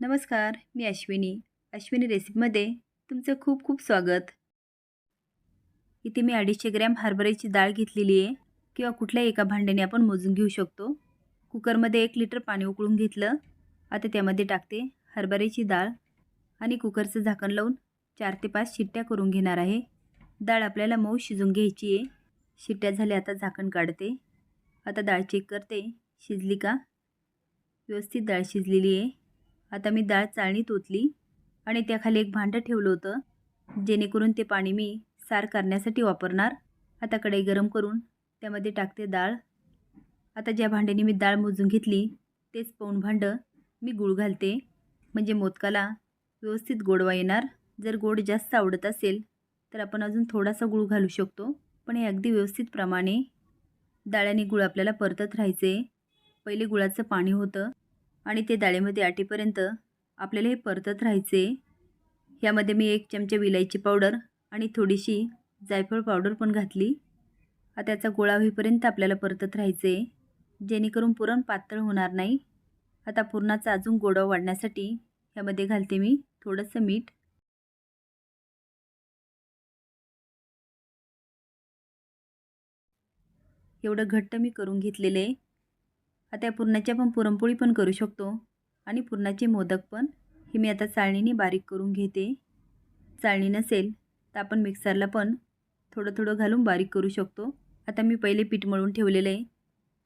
नमस्कार मी अश्विनी. अश्विनी रेसिपीमध्ये तुमचं खूप खूप स्वागत. इथे मी अडीचशे ग्रॅम हरभऱ्याची डाळ घेतलेली आहे किंवा कुठल्याही एका भांड्याने आपण मोजून घेऊ शकतो. कुकरमध्ये एक लिटर पाणी उकळून घेतलं. आता त्यामध्ये टाकते हरभऱ्याची डाळ आणि कुकरचं झाकण लावून चार ते पाच शिट्ट्या करून घेणार आहे. डाळ आपल्याला मऊ शिजून घ्यायची आहे. शिट्ट्या झाल्या आता झाकण काढते. आता डाळ चेक करते. शिजली का? व्यवस्थित डाळ शिजलेली आहे. आता मी डाळ चाळणीत ओतली आणि त्याखाली एक भांडं ठेवलं होतं जेणेकरून ते पाणी मी सार करण्यासाठी वापरणार. आता कढई गरम करून त्यामध्ये टाकते डाळ. आता ज्या भांड्याने मी डाळ मोजून घेतली तेच पाऊण भांडं मी गूळ घालते. म्हणजे मोदकाला व्यवस्थित गोडवा येणार. जर गोड जास्त आवडत असेल तर आपण अजून थोडासा गूळ घालू शकतो. पण हे अगदी व्यवस्थित प्रमाणे डाळ गूळ आपल्याला परतत राहायचे. पहिले गुळाचं पाणी होतं. आणि ते डाळीमध्ये आटीपर्यंत आपल्याला हे परतत राहायचे. ह्यामध्ये मी एक चमचा विलायची पावडर आणि थोडीशी जायफळ पावडर पण घातली. आता त्याचा गोळा होईपर्यंत आपल्याला परतत राहायचे. जेणेकरून पुरण पातळ होणार नाही. आता पुरणाचा अजून गोडवा वाढण्यासाठी ह्यामध्ये घालते मी थोडंसं मीठ. एवढं घट्ट मी करून घेतलेलं. आहे आता या पुरणाची आपण पुरणपोळी पण करू शकतो. आणि पुरणाचे मोदक पण. हे मी आता चाळणीने बारीक करून घेते. चाळणी नसेल तर आपण मिक्सरला पण थोडं थोडं घालून बारीक करू शकतो. आता मी पहिले पीठ मळून ठेवलेलं आहे.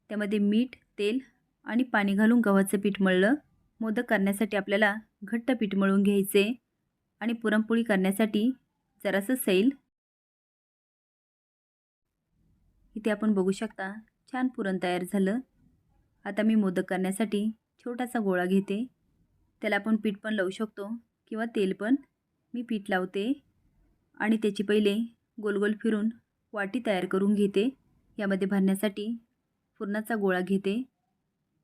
त्यामध्ये मीठ तेल आणि पाणी घालून गव्हाचं पीठ मळलं. मोदक करण्यासाठी आपल्याला घट्ट पीठ मळून घ्यायचे. आणि पुरणपोळी करण्यासाठी जरासं सैल. इथे आपण बघू शकता छान पुरण तयार झालं. आता मी मोदक करण्यासाठी छोटासा गोळा घेते. त्याला आपण पीठ पण लावू शकतो किंवा तेल पण. मी पीठ लावते आणि त्याची पहिले गोलगोल फिरून वाटी तयार करून घेते. यामध्ये भरण्यासाठी पुरणाचा गोळा घेते.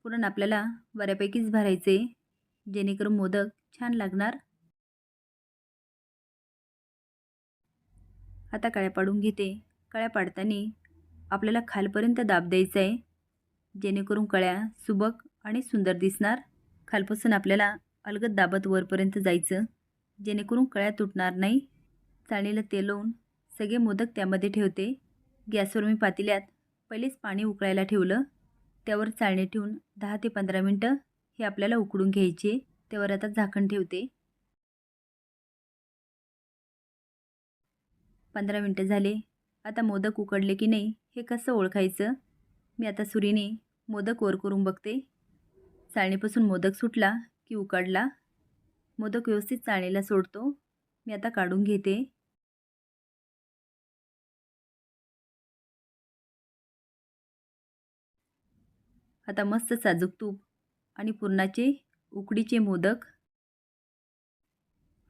पुरण आपल्याला बऱ्यापैकीच भरायचे जेणेकरून मोदक छान लागणार. आता कळ्या पाडून घेते. कळ्या पाडताना आपल्याला खालपर्यंत दाब द्यायचा आहे. जेणेकरून कळ्या सुबक आणि सुंदर दिसणार. खालपासून आपल्याला अलगद दाबत वरपर्यंत जायचं. जेणेकरून कळ्या तुटणार नाही. चाळणीला तेल लावून सगळे मोदक त्यामध्ये ठेवते. गॅसवर मी पातेल्यात पहिलेच पाणी उकळायला ठेवलं. त्यावर चाळणी ठेवून दहा ते पंधरा मिनटं हे आपल्याला उकडून घ्यायचे. त्यावर आता झाकण ठेवते. पंधरा मिनटं झाले. आता मोदक उकडले की नाही हे कसं ओळखायचं? मी आता सुरीने मोदक वर करून बघते. चाळणीपासून मोदक सुटला की उकडला. मोदक व्यवस्थित चाळणीला सोडतो. मी आता काढून घेते. आता मस्त साजूक तूप आणि पुरणाचे उकडीचे मोदक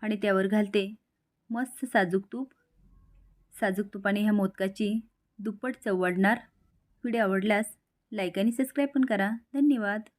आणि त्यावर घालते. मस्त साजूक तूप. साजूक तुपाने ह्या मोदकाची दुप्पट चव वाढणार. व्हिडिओ आवडल्यास लाईक आणि सबस्क्राईब पण करा. धन्यवाद.